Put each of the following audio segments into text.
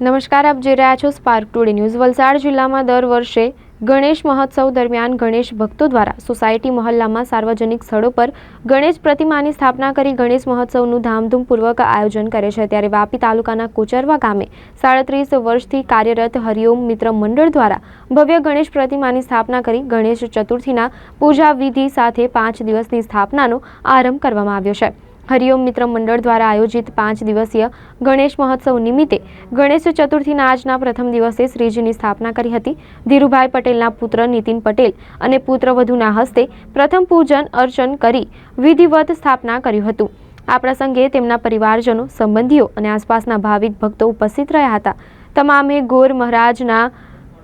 નમસ્કાર, આપ જોઈ રહ્યા છો સ્પાર્ક ટુડે ન્યૂઝ વલસાડ જિલ્લામાં દર વર્ષે ગણેશ મહોત્સવ દરમિયાન ગણેશ ભક્તો દ્વારા સોસાયટી મહોલ્લામાં સાર્વજનિક સ્થળો પર ગણેશ પ્રતિમાની સ્થાપના કરી ગણેશ મહોત્સવનું ધામધૂમપૂર્વક આયોજન કરે છે. ત્યારે વાપી તાલુકાના કોચરવા ગામે સાડત્રીસ વર્ષથી કાર્યરત હરિઓમ મિત્ર મંડળ દ્વારા ભવ્ય ગણેશ પ્રતિમાની સ્થાપના કરી ગણેશ ચતુર્થીના પૂજા વિધિ સાથે પાંચ દિવસની સ્થાપનાનો આરંભ કરવામાં આવ્યો છે. હરિઓમ મિત્ર મંડળ દ્વારા આયોજિત પાંચ દિવસીય ગણેશ મહોત્સવ નિમિત્તે ગણેશ ચતુર્થીના આજના પ્રથમ દિવસે શ્રીજીની સ્થાપના કરી હતી. ધીરુભાઈ પટેલના પુત્ર નીતિન પટેલ અને પુત્રવધુના હસ્તે પ્રથમ પૂજન અર્ચન કરી વિધિવત સ્થાપના કર્યું હતું. આ પ્રસંગે તેમના પરિવારજનો, સંબંધીઓ અને આસપાસના ભાવિક ભક્તો ઉપસ્થિત રહ્યા હતા. તમામે ગોર મહારાજના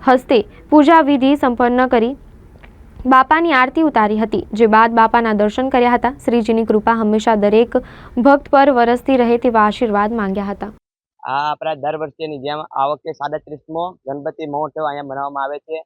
હસ્તે પૂજા વિધિ સંપન્ન કરી બાપાની આરતી ઉતારી હતી, જે બાદ બાપાના દર્શન કર્યા હતા. શ્રીજીની કૃપા હંમેશા દરેક ભક્ત પર વરસતી રહે તેવા આશીર્વાદ માંગ્યા હતા. આ આપણા દર વર્ષેની જેમ આ વખતે સાડત્રીસમો ગણપતિ મહોત્સવ અહીંયા મનાવવામાં આવે છે.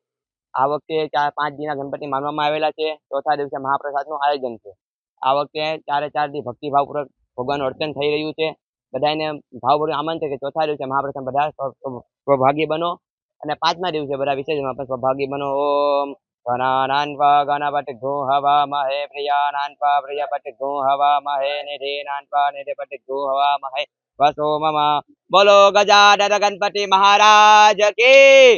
આ વખતે ચાર પાંચ દિના ગણપતિ માનવામાં આવેલા છે. ચોથા દિવસે મહાપ્રસાદનું આયોજન છે. આ વખતે ચારે ચાર દી ભક્તિભાવપૂર્વક ભગવાનનું અર્ચન થઈ રહ્યું છે. બધાને ભાવપૂર્વક આમંત્રણ કે ચોથા દિવસે મહાપ્રસાદ બધા સ્વ- સ્વભાગી બનો. અને પાંચમા દિવસે બધા વિસર્જનમાં પણ સ્વભાગી બનો. ઓમ. ગણાનાન્વા ગણપતિ ગો હવા મહે પ્રિયાનાન્વા પ્રિયપતિ ગો હવા મહે નિધિનાન્વા નિધિપતિ ગો હવા મહે વસો મમ બોલો ગજાનન ગણપતિ મહારાજ કી